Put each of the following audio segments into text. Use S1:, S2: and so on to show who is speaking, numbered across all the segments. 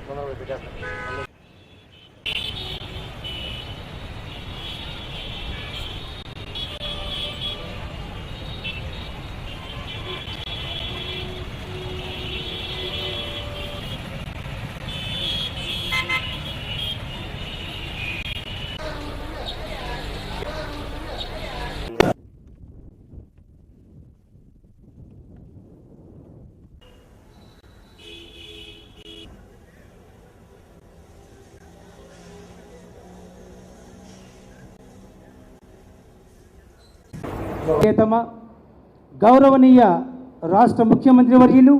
S1: পনেরো বিঘা ప్రియతమ గౌరవనీయ రాష్ట్ర ముఖ్యమంత్రి వర్యులు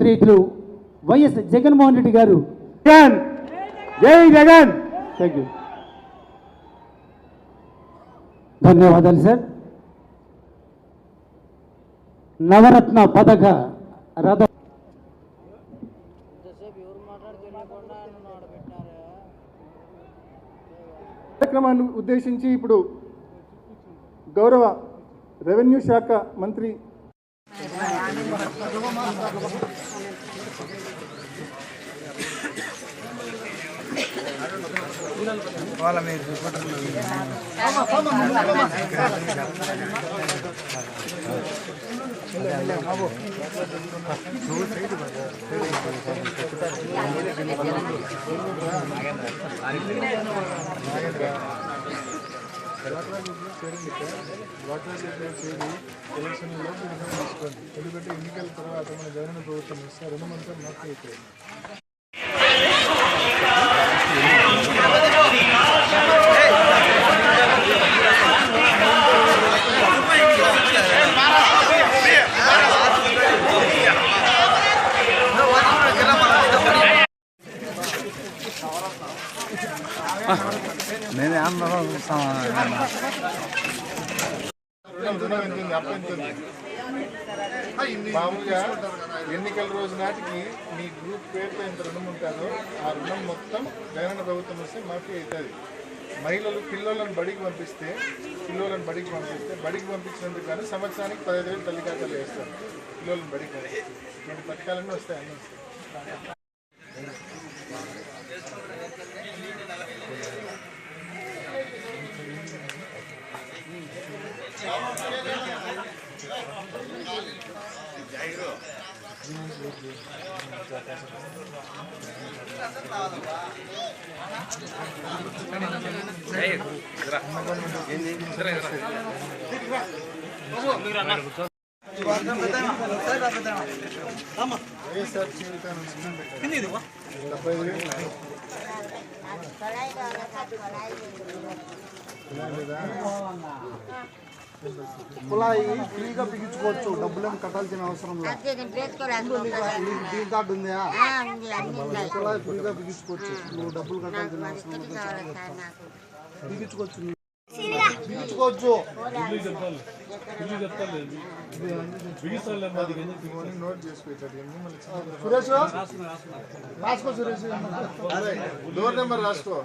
S1: శ్రీతులు వైఎస్ జగన్మోహన్ రెడ్డి గారు.
S2: జగన్ జై జగన్. థ్యాంక్ యూ
S1: ధన్యవాదాలు సార్ నవరత్న పథక రథ
S2: కార్యక్రమాన్ని ఉద్దేశించి ఇప్పుడు గౌరవ రెవెన్యూ శాఖ మంత్రి ఎందుకంటే ఎన్నికల తర్వాత మన జగన్ ప్రభుత్వం ఇస్తే రుణమంతా మాకు అవుతుంది రుణం రుణం ఎంత ఉంది అప్పు ఎంత ఉంది మామూలుగా ఎన్నికల రోజు నాటికి మీ గ్రూప్ పేరుతో ఎంత రుణం ఉంటుందో ఆ రుణం మొత్తం జగన్ ప్రభుత్వం వస్తే మాఫీ అవుతుంది. మహిళలు పిల్లలను బడికి పంపిస్తే పిల్లలను బడికి పంపిస్తే బడికి పంపించినందుకు కానీ సంవత్సరానికి పదహైదు వేలు తల్లి ఖాతాలు వేస్తారు పిల్లలను బడికి పంపిస్తే. ఇటువంటి పథకాలన్నీ వస్తాయి అన్నీ వస్తాయి. వైఎస్ఆర్
S3: కుళాయి ఫ్రీగా బిగించుకోవచ్చు. డబ్బులేం కట్టాల్సిన అవసరం డీ కార్డు ఉందా? కుళాయి ఫ్రీగా బిగించుకోవచ్చు. నువ్వు డబ్బులు కట్టాల్సిన అవసరం లేదు. బిగించుకోవచ్చు. బిగించుకోవచ్చు. సురేష్ రాసుకో సురేష్
S2: అదే, డోర్ నెంబర్ రాసుకో.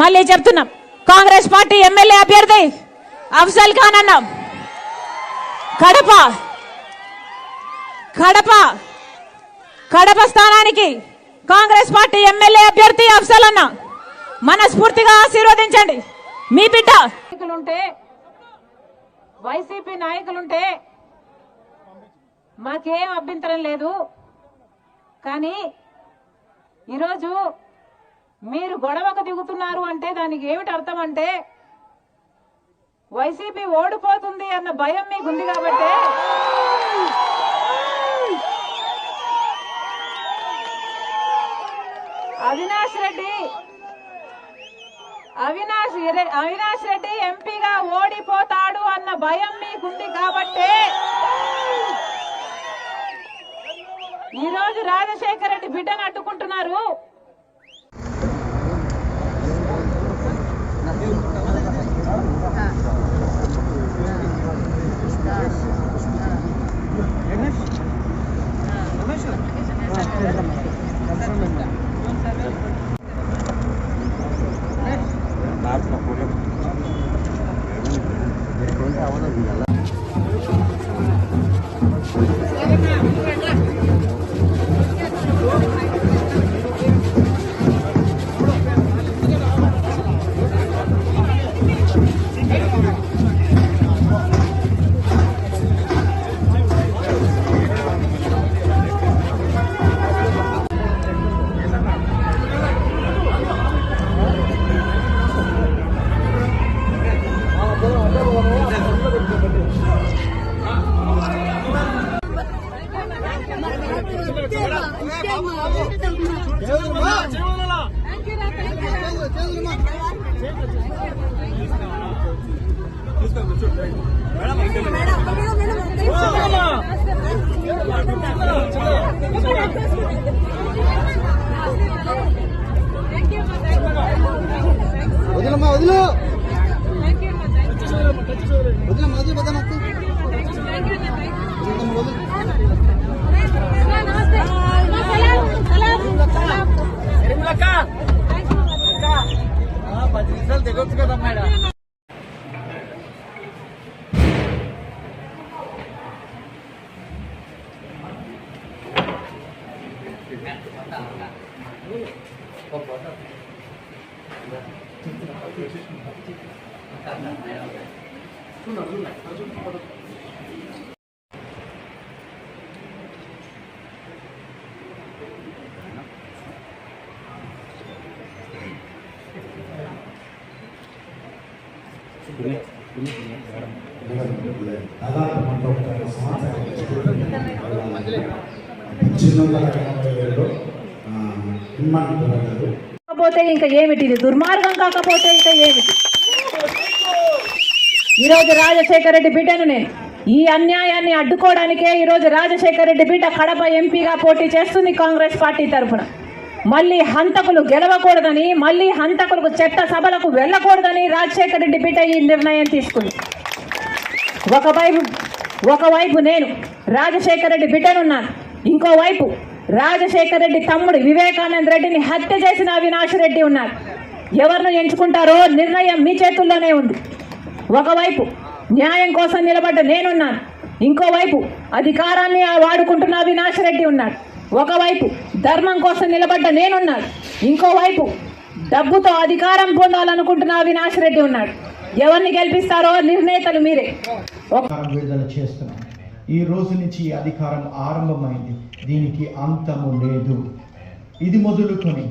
S4: మళ్ళీ చెప్తున్నాం. కాంగ్రెస్ పార్టీ ఎమ్మెల్యే అభ్యర్థి అఫ్జల్ ఖాన్ అన్నాం. కడప కడప కడప స్థానానికి కాంగ్రెస్ పార్టీ ఎమ్మెల్యే అభ్యర్థి అఫ్జల్ అన్న. మనస్ఫూర్తిగా ఆశీర్వదించండి. మీ బిడ్డ నాయకులుంటే వైసీపీ నాయకులుంటే మాకేం అభ్యంతరం లేదు. కానీ ఈరోజు మీరు గొడవకు దిగుతున్నారు అంటే దానికి ఏమిటి అర్థం అంటే వైసీపీ ఓడిపోతుంది అన్న భయం మీకుంది కాబట్టి. అవినాష్ రెడ్డి అవినాష్ అవినాష్ రెడ్డి ఎంపీగా ఓడిపోతాడు అన్న భయం మీకుంది కాబట్టి. ఈరోజు రాజశేఖర రెడ్డి బిడ్డను అడ్డుకుంటున్నారు.
S3: Gracias. వదిలమ్మా వదిలు. వదిలమ్మా వదిలి
S5: దాదాపు మనకు ఒక సంవత్సరం పద్దెనిమిది వందల
S4: కాకపోతే ఇంకా ఏమిటి? ఇది దుర్మార్గం కాకపోతే ఇంకా ఏమిటి? ఈరోజు రాజశేఖర రెడ్డి బిడ్డను నేను ఈ అన్యాయాన్ని అడ్డుకోవడానికే ఈరోజు రాజశేఖర రెడ్డి బిడ్డ కడప ఎంపీగా పోటీ చేస్తుంది కాంగ్రెస్ పార్టీ తరఫున. మళ్ళీ హంతకులు గెలవకూడదని మళ్ళీ హంతకులకు చట్ట సభలకు వెళ్ళకూడదని రాజశేఖర రెడ్డి బిడ్డ ఈ నిర్ణయం తీసుకుంది. ఒకవైపు ఒకవైపు నేను రాజశేఖర రెడ్డి బిడ్డనున్నాను. ఇంకోవైపు రాజశేఖర రెడ్డి తమ్ముడు వివేకానంద రెడ్డిని హత్య చేసిన అవినాష్ రెడ్డి ఉన్నారు. ఎవరిని ఎంచుకుంటారో నిర్ణయం మీ చేతుల్లోనే ఉంది. ఒకవైపు న్యాయం కోసం నిలబడ్డ నేనున్నాను. ఇంకోవైపు అధికారాన్ని వాడుకుంటున్న అవినాష్ రెడ్డి ఉన్నాడు ఒకవైపు ధర్మం కోసం నిలబడ్డ నేనున్నాను. ఇంకోవైపు డబ్బుతో అధికారం పొందాలనుకుంటున్న అవినాష్ రెడ్డి ఉన్నాడు. ఎవరిని గెలిపిస్తారో నిర్ణేతలు మీరే.
S6: విడుదల చేస్తున్నాం. ఈ రోజు నుంచి ఈ అధికారం ఆరంభమైంది. దీనికి అంతము లేదు. ఇది మొదలుకొని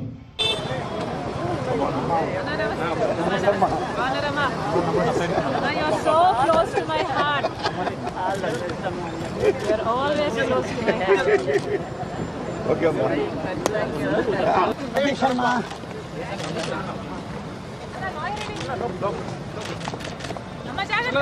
S4: You're so close to my heart. You're always close to my heart. అమ్మ జాగ్రత్త.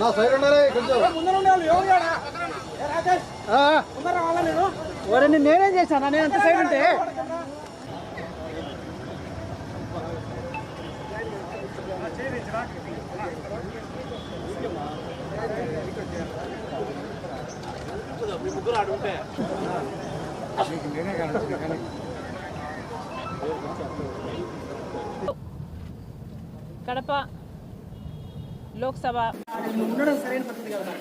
S3: నా సైడ్ ఉండాలి కొంచెం ఎవరండి
S1: నేనేం. చేశాను? నేను అంత సైడ్ ఉంటే.
S4: కడప లోక్సభ. ఉండడం సరైన పద్ధతి కదా.